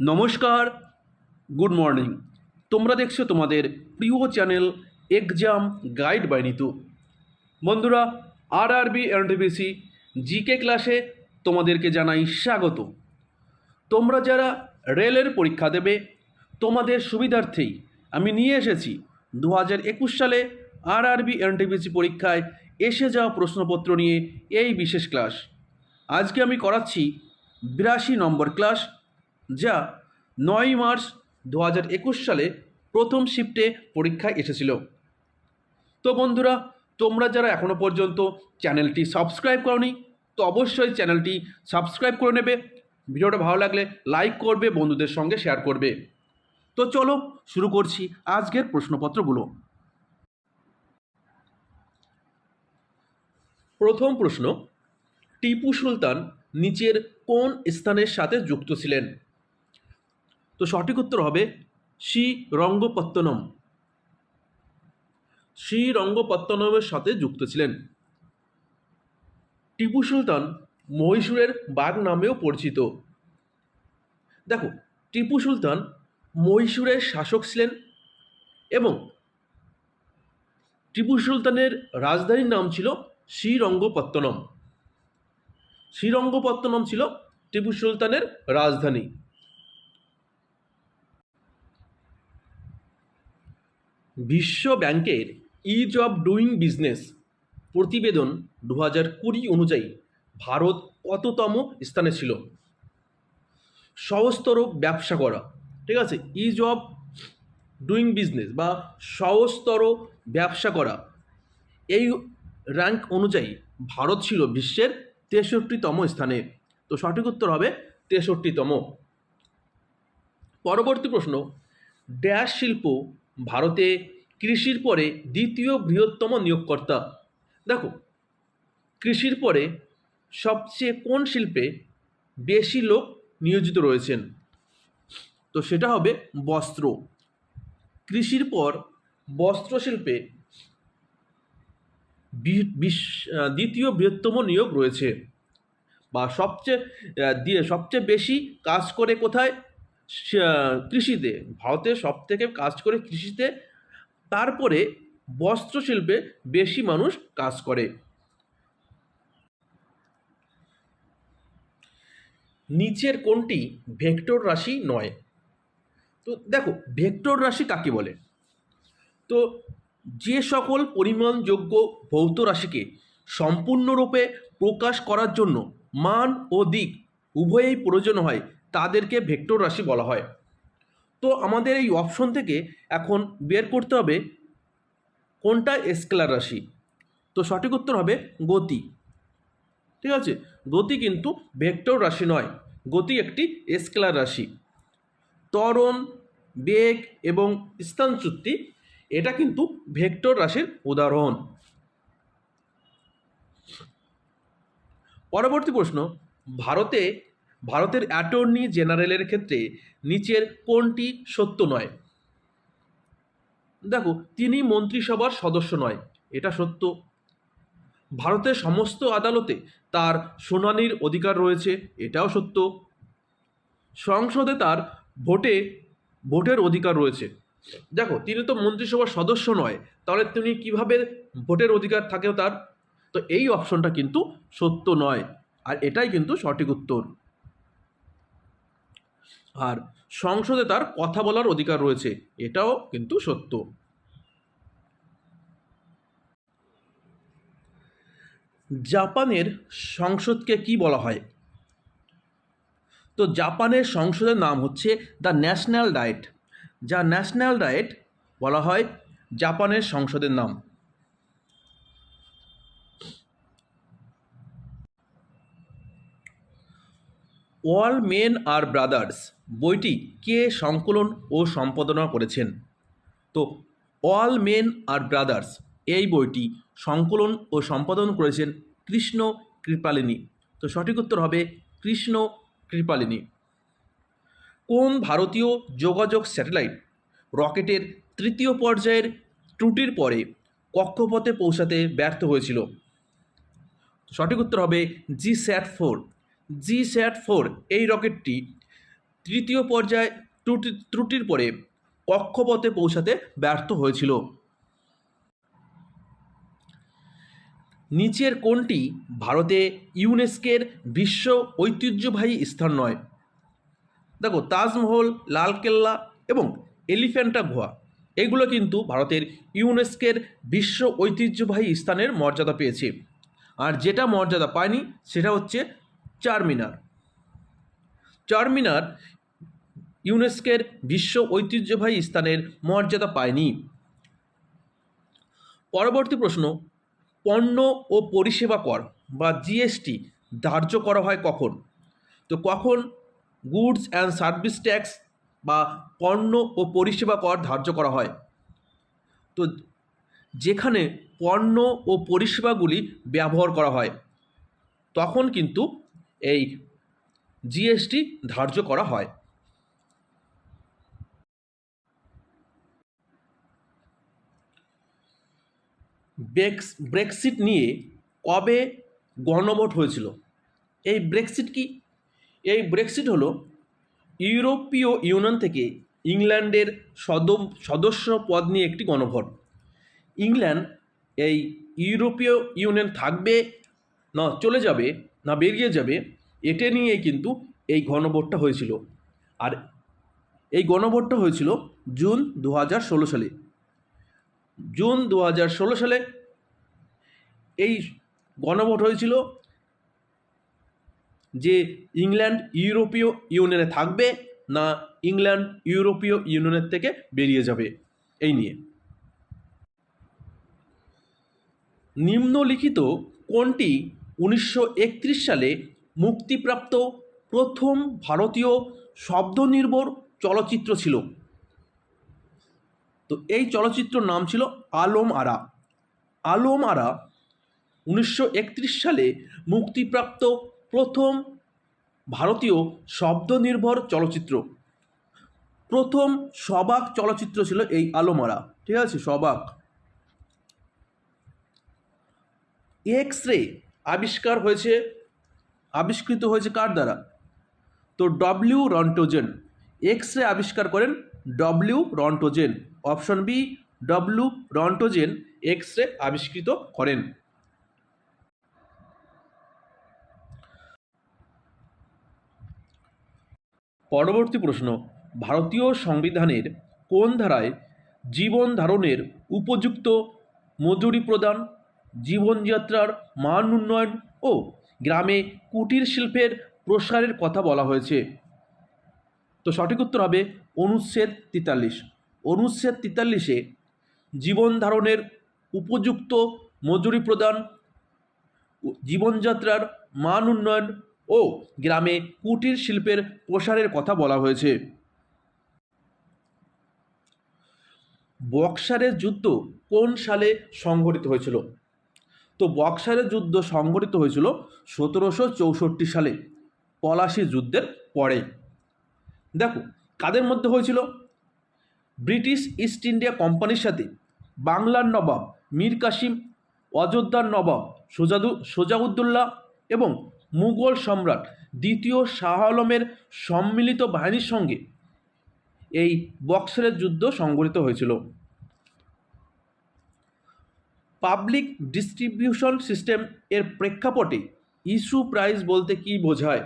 নমস্কার, good morning. তোমরা দেখছ তোমাদের প্রিয় channel exam guide by Nitu. বন্ধুরা আর আরবি এনটিপিসি জিকে ক্লাসে তোমাদেরকে জানাই স্বাগত। তোমরা যারা রেলের পরীক্ষা দেবে, তোমাদের সুবিধার্থেই আমি নিয়ে এসেছি দু হাজার একুশ সালে আর আরবি এনটিপিসি পরীক্ষায় এসে যাওয়া প্রশ্নপত্র নিয়ে এই বিশেষ ক্লাস। আজকে আমি করাচ্ছি বিরাশি নম্বর ক্লাস যা নয় মার্চ দু একুশ সালে প্রথম শিফটে পরীক্ষায় এসেছিল। তো বন্ধুরা, তোমরা যারা এখনও পর্যন্ত চ্যানেলটি সাবস্ক্রাইব করনি, তো অবশ্যই চ্যানেলটি সাবস্ক্রাইব করে নেবে। ভিডিওটা ভালো লাগলে লাইক করবে, বন্ধুদের সঙ্গে শেয়ার করবে। তো চলো শুরু করছি আজকের প্রশ্নপত্রগুলো। প্রথম প্রশ্ন, টিপু সুলতান নিচের কোন স্থানের সাথে যুক্ত ছিলেন? তো সঠিক উত্তর হবে শ্রীরঙ্গপত্তনম। শ্রীরঙ্গপত্তনমের সাথে যুক্ত ছিলেন। টিপু সুলতান মহীশূরের বাঘ নামেও পরিচিত। দেখো, টিপু সুলতান মহীশূরের শাসক ছিলেন এবং টিপু সুলতানের রাজধানীর নাম ছিল শ্রীরঙ্গপত্তনম। শ্রীরঙ্গপত্তনম ছিল টিপু সুলতানের রাজধানী। বিশ্ব ব্যাংকের ইজ অফ ডুইং বিজনেস প্রতিবেদন দু হাজার কুড়ি অনুযায়ী ভারত কততম স্থানে ছিল? সহস্তর ব্যবসা করা, ঠিক আছে? ইজ অফ ডুইং বিজনেস বা সহস্তর ব্যবসা করা, এই র্যাঙ্ক অনুযায়ী ভারত ছিল বিশ্বের তেষট্টিতম স্থানে। তো সঠিক উত্তর হবে তেষট্টিতম। পরবর্তী প্রশ্ন ড্যাশ শিল্প ভারতে কৃষির পরে দ্বিতীয় বৃহত্তম নিয়োগকর্তা। দেখো কৃষির পরে সবচেয়ে কোন শিল্পে বেশি লোক নিয়োজিত রয়েছেন? তো সেটা হবে বস্ত্র। কৃষির পর বস্ত্র শিল্পে বি- বিশ- আহ, দ্বিতীয় বৃহত্তম নিয়োগ রয়েছে। বা সবচেয়ে দিয়ে সবচেয়ে বেশি কাজ করে কোথায়? কৃষিতে, ভারতে সব থেকে কাজ করে কৃষিতে, তারপরে বস্ত্র শিল্পে বেশি মানুষ কাজ করে। নিচের কোনটি? ভেক্টর রাশি নয়। তো দেখো, ভেক্টর রাশি কাকে বলে? তো যে সকল পরিমাণযোগ্য ভৌত রাশিকে সম্পূর্ণরূপে প্রকাশ করার জন্য মান ও দিক উভয়েই প্রয়োজন হয় তাদেরকে ভেক্টর রাশি বলা হয়। তো আমাদের এই অপশন থেকে এখন বের করতে হবে কোনটা স্কেলার রাশি? তো সঠিক উত্তর হবে গতি। ঠিক আছে? গতি কিন্তু ভেক্টর রাশি নয়, গতি একটি স্কেলার রাশি। ত্বরণ, বেগ এবং স্থানচ্যুতি এটা কিন্তু ভেক্টর রাশির উদাহরণ। পরবর্তী প্রশ্ন, ভারতে ভারতের অ্যাটর্নি জেনারেলের ক্ষেত্রে নিচের কোনটি সত্য নয়? দেখো, তিনি মন্ত্রিসভার সদস্য নয়, এটা সত্য। ভারতের সমস্ত আদালতে তার শুনানির অধিকার রয়েছে, এটাও সত্য। সংসদে তার ভোটে, ভোটের অধিকার রয়েছে। দেখো, তিনি তো মন্ত্রিসভার সদস্য নয়, তাহলে তিনি কীভাবে ভোটের অধিকার থাকে তার? তো এই অপশনটা কিন্তু সত্য নয়, আর এটাই কিন্তু সঠিক উত্তর। আর সংসদে তার কথা বলার অধিকার রয়েছে, এটাও কিন্তু সত্য। জাপানের সংসদকে কি বলা হয়? তো জাপানের সংসদের নাম হচ্ছে দ্য ন্যাশনাল ডায়েট। যা ন্যাশনাল ডায়েট বলা হয় জাপানের সংসদের নাম। অল মেন আর ব্রাদার্স বইটি কে সংকলন ও সম্পাদনা করেছেন? তো অল মেন আর ব্রাদার্স এই বইটি সংকলন ও সম্পাদন করেছেন কৃষ্ণ কৃপালিনী। তো সঠিক উত্তর হবে কৃষ্ণ কৃপালিনী। কোন ভারতীয় যোগাযোগ স্যাটেলাইট রকেটের তৃতীয় পর্যায়ের ত্রুটির পরে কক্ষপথে পৌঁছাতে ব্যর্থ হয়েছিল? সঠিক উত্তর হবে জি স্যাট ফোর। জি স্যাট ফোর এই রকেটটি তৃতীয় পর্যায়ে ত্রুটি, ত্রুটির পরে কক্ষপথে পৌঁছাতে ব্যর্থ হয়েছিল। নিচের কোনটি ভারতে ইউনেস্কের বিশ্ব ঐতিহ্যবাহী স্থান নয়। দেখো, তাজমহল, লালকেল্লা এবং এলিফ্যান্টা গুহা, এগুলো কিন্তু ভারতের ইউনেস্কের বিশ্ব ঐতিহ্যবাহী স্থানের মর্যাদা পেয়েছে। আর যেটা মর্যাদা পায়নি, সেটা হচ্ছে চারমিনার। চারমিনার ইউনেস্কের বিশ্ব ঐতিহ্যবাহী স্থানের মর্যাদা পায়নি। পরবর্তী প্রশ্ন, পণ্য ও পরিষেবা কর বা জিএসটি ধার্য করা হয় কখন? তো কখন গুডস অ্যান্ড সার্ভিস ট্যাক্স বা পণ্য ও পরিষেবা কর ধার্য করা হয়? তো যেখানে পণ্য ও পরিষেবাগুলি ব্যবহার করা হয়, তখন কিন্তু এই জিএসটি ধার্য করা হয়। ব্রেক্স, ব্রেক্সিট নিয়ে কবে গণভোট হয়েছিল? এই ব্রেক্সিট কি? এই ব্রেক্সিট হলো ইউরোপীয় ইউনিয়ন থেকে ইংল্যান্ডের সদ সদস্য পদ নিয়ে একটি গণভোট। ইংল্যান্ড এই ইউরোপীয় ইউনিয়ন থাকবে, না চলে যাবে না বেরিয়ে যাবে, এটা নিয়ে কিন্তু এই গণভোটটা হয়েছিল। আর এই গণভোটটা হয়েছিল জুন দু হাজার ষোলো সালে। জুন দু হাজার ষোলো সালে এই গণভোট হয়েছিল যে ইংল্যান্ড ইউরোপীয় ইউনিয়নে থাকবে না ইংল্যান্ড ইউরোপীয় ইউনিয়নের থেকে বেরিয়ে যাবে, এই নিয়ে। নিম্নলিখিত কোনটি উনিশশো একত্রিশ সালে মুক্তিপ্রাপ্ত প্রথম ভারতীয় শব্দনির্ভর চলচ্চিত্র ছিল। তো এই চলচ্চিত্রর নাম ছিল আলম আরা। আলম আরা উনিশশো একত্রিশ সালে মুক্তিপ্রাপ্ত প্রথম ভারতীয় শব্দনির্ভর চলচ্চিত্র। প্রথম সবাক চলচ্চিত্র ছিল এই আলোমারা ঠিক আছে, সবাক। এক্স রে আবিষ্কার হয়েছে, আবিষ্কৃত হয়েছে কার দ্বারা? তো ডব্লিউ রন্টোজেন। এক্স রে আবিষ্কার করেন W Roentgen. Option B W Roentgen X ray আবিষ্কৃত করেন। পরবর্তী প্রশ্ন, ভারতীয় সংবিধানের কোন ধারায় জীবন ধারণের উপযুক্ত মজুরি প্রদান? জীবনযাত্রার মান উন্নয়ন ও গ্রামে কুটির শিল্পের প্রসারের কথা বলা হয়েছে। তো সঠিক উত্তর হবে অনুচ্ছেদ তেতাল্লিশ। অনুচ্ছেদ তেতাল্লিশে জীবন ধারণের উপযুক্ত মজুরি প্রদান, জীবনযাত্রার মান উন্নয়ন ও গ্রামে কুটির শিল্পের প্রসারের কথা বলা হয়েছে। বক্সারের যুদ্ধ কোন সালে সংঘটিত হয়েছিল? তো বক্সারের যুদ্ধ সংঘটিত হয়েছিল সতেরোশো চৌষট্টি সালে, পলাশি যুদ্ধের পরে। দেখো, কাদের মধ্যে হয়েছিল? ব্রিটিশ ইস্ট ইন্ডিয়া কোম্পানির সাথে বাংলার নবাব মীর কাসিম, অযোধ্যার নবাব সোজাদু সোজাউদ্দৌল্লা এবং মুঘল সম্রাট দ্বিতীয় শাহ আলমের সম্মিলিত বাহিনীর সঙ্গে এই বক্সারের যুদ্ধ সংঘটিত হয়েছিল। পাবলিক ডিস্ট্রিবিউশন সিস্টেম এর প্রেক্ষাপটে ইস্যু প্রাইস বলতে কি বোঝায়?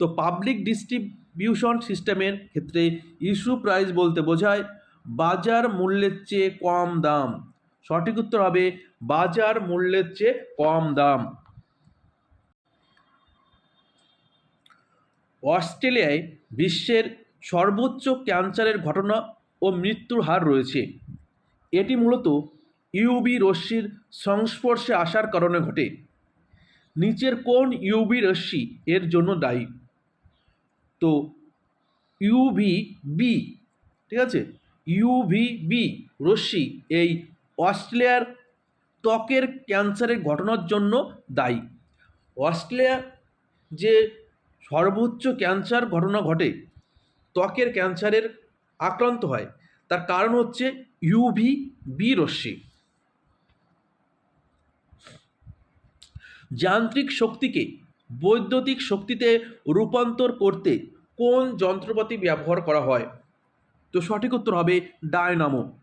তো পাবলিক ডিস্ট্রিবিউশন সিস্টেমের ক্ষেত্রে ইস্যু প্রাইস বলতে বোঝায় বাজার মূল্যের চেয়ে কম দাম। সঠিক উত্তর হবে বাজার মূল্যের চেয়ে কম দাম। অস্ট্রেলিয়ায় বিশ্বের সর্বোচ্চ ক্যান্সারের ঘটনা ও মৃত্যুর হার রয়েছে। এটি মূলত ইউবি রশ্মির সংস্পর্শে আসার কারণে ঘটে। নিচের কোন ইউবি রশ্মি এর জন্য দায়ী। তো ইউভি বি ঠিক আছে? ইউভি বি রশ্মি এই অস্ট্রেলিয়ার ত্বকের ক্যান্সারের ঘটনার জন্য দায়ী। অস্ট্রেলিয়া যে সর্বোচ্চ ক্যান্সার ঘটনা ঘটে, ত্বকের ক্যান্সারের আক্রান্ত হয়, তার কারণ হচ্ছে ইউভি বি রশ্মি। যান্ত্রিক শক্তিকে বৈদ্যুতিক শক্তিতে রূপান্তর করতে কোন যন্ত্রপাতি ব্যবহার করা হয়? তো সঠিক উত্তর হবে ডায়নামো।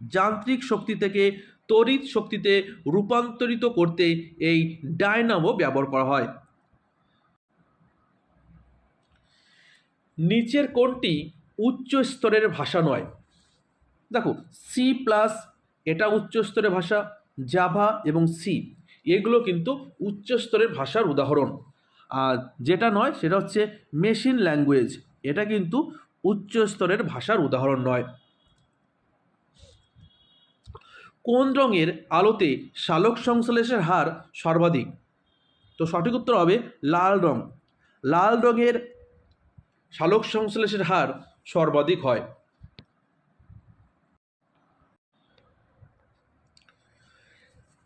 যান্ত্রিক শক্তি থেকে তড়িৎ শক্তিতে রূপান্তরিত করতে এই ডায়নামো ব্যবহার করা হয়। নিচের কোনটি উচ্চ স্তরের ভাষা নয়। দেখো সি প্লাস এটা উচ্চ স্তরের ভাষা জাভা এবং সি এগুলো কিন্তু উচ্চ স্তরের ভাষার উদাহরণ। আর যেটা নয়, সেটা হচ্ছে মেশিন ল্যাঙ্গুয়েজ এটা কিন্তু উচ্চ স্তরের ভাষার উদাহরণ নয়। কোন রঙের আলোতে সালোক সংশ্লেষের হার সর্বাধিক? তো সঠিক উত্তর হবে লাল রং। লাল রঙের সালোক সংশ্লেষের হার সর্বাধিক হয়।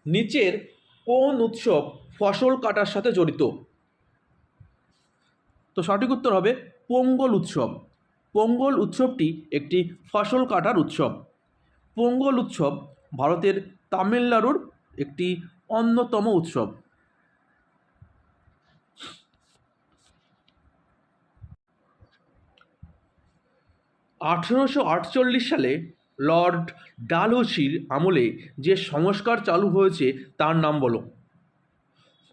নিচের কোন উৎসব ফসল কাটার সাথে জড়িত? তো সঠিক উত্তর হবে পোঙ্গল উৎসব। পোঙ্গল উৎসবটি একটি ফসল কাটার উৎসব। পোঙ্গল উৎসব ভারতের তামিলনাড়ুর একটি অন্যতম উৎসব। আঠেরোশো আটচল্লিশ সালে লর্ড ডালহৌসির আমলে যে সংস্কার চালু হয়েছে, তার নাম বলো।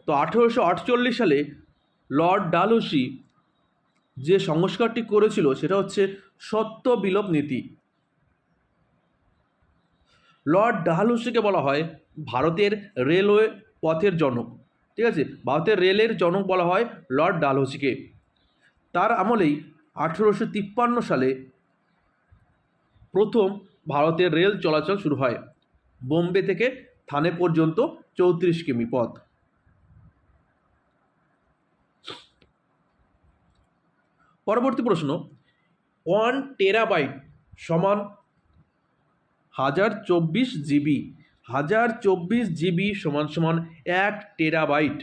তো আঠেরোশো আটচল্লিশ সালে লর্ড ডালহৌসি যে সংস্কারটি করেছিল, সেটা হচ্ছে সত্য বিলোপ নীতি। লর্ড ডালহৌসিকে বলা হয় ভারতের রেলওয়ে পথের জনক। ঠিক আছে? ভারতের রেলের জনক বলা হয় লর্ড ডালহৌসিকে তার আমলেই আঠেরোশো তিপ্পান্ন সালে প্রথম ভারতের রেল চলাচল শুরু হয় বোম্বে থেকে থানে পর্যন্ত চৌত্রিশ কিমি পথ। পরবর্তী প্রশ্ন, ওয়ান টেরাবাইট সমান হাজার চব্বিশ জিবি, হাজার চব্বিশ জিবি সমান সমান এক টেরাবাইট।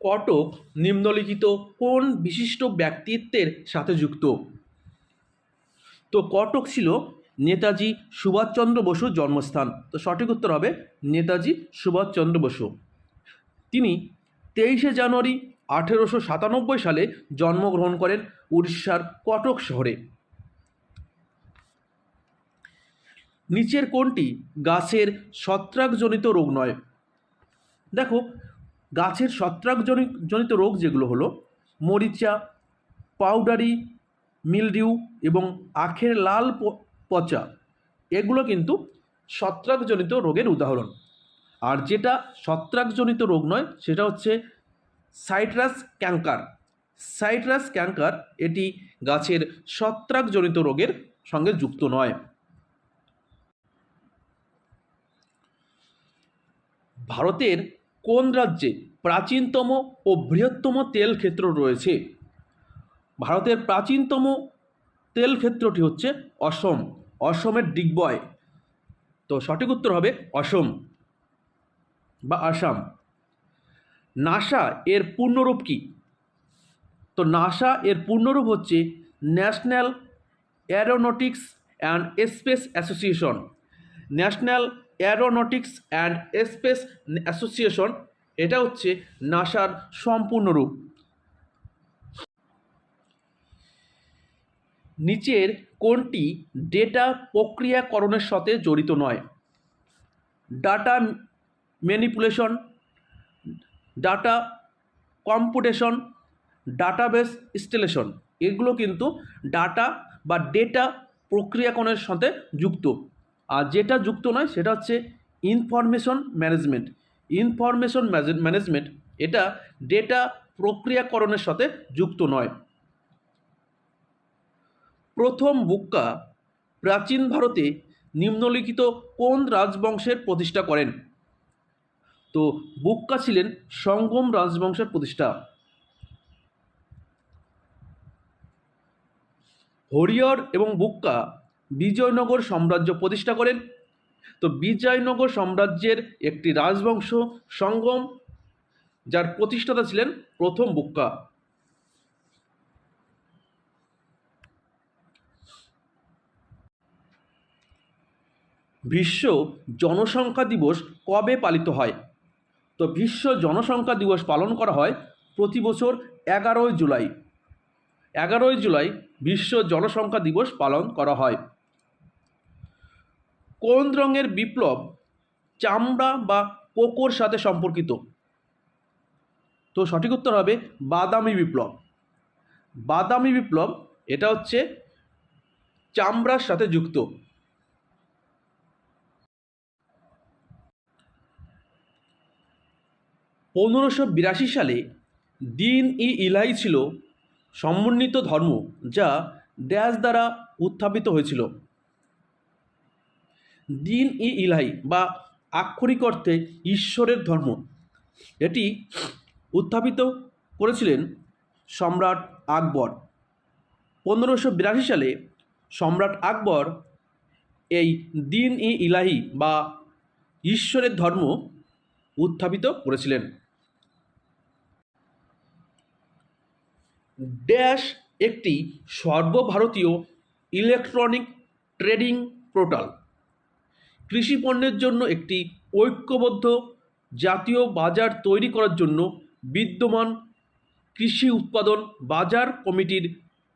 কটক নিম্নলিখিত কোন বিশিষ্ট ব্যক্তিত্বের সাথে যুক্ত? তো কটক ছিল নেতাজি সুভাষচন্দ্র বসুর জন্মস্থান। তো সঠিক উত্তর হবে নেতাজি সুভাষচন্দ্র বসু। তিনি তেইশে জানুয়ারি আঠেরোশো সাতানব্বই সালে জন্মগ্রহণ করেন উড়িষ্যার কটক শহরে। নিচের কোনটি গাছের ছত্রাকজনিত রোগ নয়। দেখো গাছের ছত্রাকজনিত জনিত রোগ যেগুলো হলো, মরিচা, পাউডারি, মিলডিউ এবং আখের লাল পচা, এগুলো কিন্তু ছত্রাকজনিত রোগের উদাহরণ। আর যেটা ছত্রাকজনিত রোগ নয়, সেটা হচ্ছে সাইট্রাস ক্যাঙ্কার সাইট্রাস ক্যাঙ্কার এটি গাছের ছত্রাকজনিত রোগের সঙ্গে যুক্ত নয়। ভারতের কোন রাজ্যে প্রাচীনতম ও বৃহত্তম তেল ক্ষেত্র রয়েছে? ভারতের প্রাচীনতম তেল ক্ষেত্রটি হচ্ছে অসম। অসমের ডিগবয়। তো সঠিক উত্তর হবে অসম বা আসাম। নাসা এর পূর্ণরূপ কি? তো নাসা এর পূর্ণরূপ হচ্ছে national aeronautics and space association. National aeronautics and space association এটা হচ্ছে নাসার সম্পূর্ণ রূপ। নিচের কোনটি ডেটা প্রক্রিয়াকরণের সাথে জড়িত নয়। Data manipulation data computation database installation এগুলো কিন্তু ডাটা বা ডেটা প্রক্রিয়াকরণের সাথে যুক্ত। আর যেটা যুক্ত নয় সেটা হচ্ছে ইনফরমেশন ম্যানেজমেন্ট ইনফরমেশন ম্যানেজমেন্ট এটা ডেটা প্রক্রিয়াকরণের সাথে যুক্ত নয়। প্রথম বুক্কা প্রাচীন ভারতে নিম্নলিখিত কোন রাজবংশের প্রতিষ্ঠা করেন? তো বুক্কা ছিলেন সঙ্গম রাজবংশের প্রতিষ্ঠা। হরিয়র এবং বুক্কা বিজয়নগর সাম্রাজ্য প্রতিষ্ঠা করেন। তো বিজয়নগর সাম্রাজ্যের একটি রাজবংশ সঙ্গম, যার প্রতিষ্ঠাতা ছিলেন প্রথম বুক্কা। বিশ্ব জনসংখ্যা দিবস কবে পালিত হয়? তো বিশ্ব জনসংখ্যা দিবস পালন করা হয় প্রতি বছর এগারোই জুলাই। এগারোই জুলাই বিশ্ব জনসংখ্যা দিবস পালন করা হয়। কোন রঙের বিপ্লব চামড়া বা কোকোর সাথে সম্পর্কিত? তো সঠিক উত্তর হবে বাদামি বিপ্লব। বাদামি বিপ্লব এটা হচ্ছে চামড়ার সাথে যুক্ত। পনেরোশো বিরাশি সালে দিন ই ইলাই ছিল সমন্বিত ধর্ম যা ড্যাশ দ্বারা উত্থাপিত হয়েছিল। দিন ই ইলাহি বা আক্ষরিক অর্থে ঈশ্বরের ধর্ম। এটি উত্থাপিত করেছিলেন সম্রাট আকবর। পনেরোশো বিরাশি সালে সম্রাট আকবর এই দিন ই ইলাহি বা ঈশ্বরের ধর্ম উত্থাপিত করেছিলেন। ড্যাশ একটি সর্বভারতীয় ইলেকট্রনিক ট্রেডিং পোর্টাল। কৃষি পণ্যের জন্য একটি ঐক্যবদ্ধ জাতীয় বাজার তৈরি করার জন্য বিদ্যমান কৃষি উৎপাদন বাজার কমিটির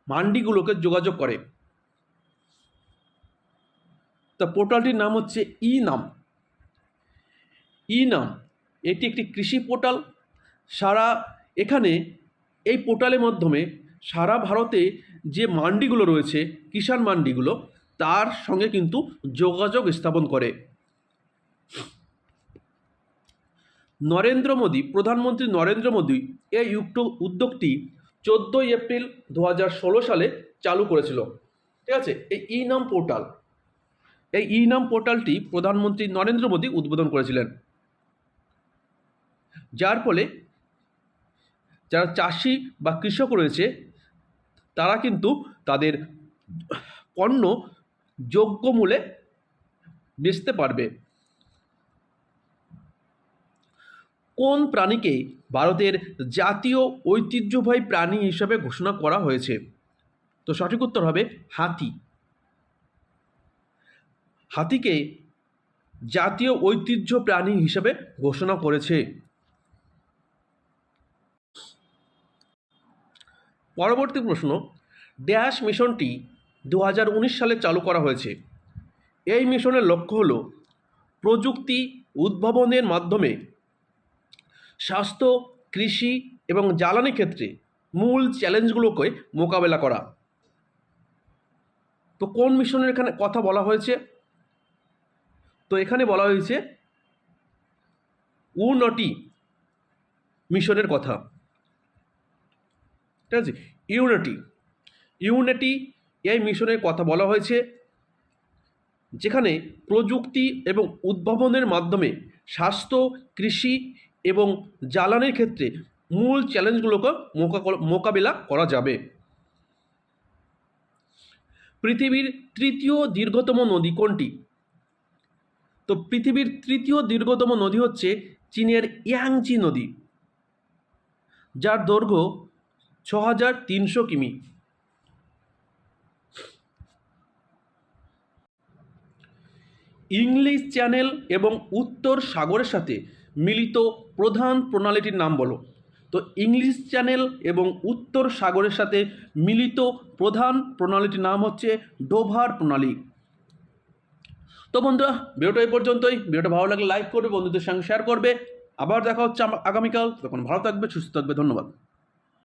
মান্ডিগুলোকে যোগাযোগ করে। তা পোর্টালটির নাম হচ্ছে ই নাম ই নাম এটি একটি কৃষি পোর্টাল। সারা এখানে এই পোর্টালের মাধ্যমে সারা ভারতে যে মান্ডিগুলো রয়েছে, কিষাণ মান্ডিগুলো তার সঙ্গে কিন্তু যোগাযোগ স্থাপন করে। নরেন্দ্র মোদী, প্রধানমন্ত্রী নরেন্দ্র মোদী এই উদ্যোগটি চোদ্দোই এপ্রিল দু হাজার ষোলো সালে চালু করেছিল। ঠিক আছে? এই ই নাম পোর্টাল, এই ই নাম পোর্টালটি প্রধানমন্ত্রী নরেন্দ্র মোদী উদ্বোধন করেছিলেন। যার ফলে যারা চাষি বা কৃষক রয়েছে, তারা কিন্তু তাদের পণ্য যোগ্য মূলে বেচতে পারবে। কোন প্রাণীকে ভারতের জাতীয় ঐতিহ্যবাহী প্রাণী হিসাবে ঘোষণা করা হয়েছে? তো সঠিক উত্তর হবে হাতি। হাতিকে জাতীয় ঐতিহ্য প্রাণী হিসেবে ঘোষণা করেছে। পরবর্তী প্রশ্ন, ড্যাশ মিশনটি দু হাজার উনিশ সালে চালু করা হয়েছে। এই মিশনের লক্ষ্য হল প্রযুক্তি উদ্ভাবনের মাধ্যমে স্বাস্থ্য, কৃষি এবং জ্বালানি ক্ষেত্রে মূল চ্যালেঞ্জগুলোকে মোকাবেলা করা। তো কোন মিশনের এখানে কথা বলা হয়েছে? তো এখানে বলা হয়েছে উনটি মিশনের কথা। ঠিক আছে? ইউনিটি ইউনিটি এই মিশনের কথা বলা হয়েছে, যেখানে প্রযুক্তি এবং উদ্ভাবনের মাধ্যমে স্বাস্থ্য, কৃষি এবং জ্বালানির ক্ষেত্রে মূল চ্যালেঞ্জগুলোকে মোকা- মোকাবিলা করা যাবে। পৃথিবীর তৃতীয় দীর্ঘতম নদী কোনটি? তো পৃথিবীর তৃতীয় দীর্ঘতম নদী হচ্ছে চীনের ইয়াংচি নদী, যার দৈর্ঘ্য ছ হাজার তিনশো কিমি। ইংলিশ চ্যানেল এবং উত্তর সাগরের সাথে মিলিত প্রধান প্রণালীটির নাম বলো। তো ইংলিশ চ্যানেল এবং উত্তর সাগরের সাথে মিলিত প্রধান প্রণালীটির নাম হচ্ছে ডোভার প্রণালী। তো বন্ধুরা, ভিডিওটা এই পর্যন্তই। ভিডিওটা ভালো লাগলে লাইক করবে, বন্ধুদের সঙ্গে শেয়ার করবে। আবার দেখা হচ্ছে আগামীকাল। তখন ভালো থাকবে, সুস্থ থাকবে। ধন্যবাদ।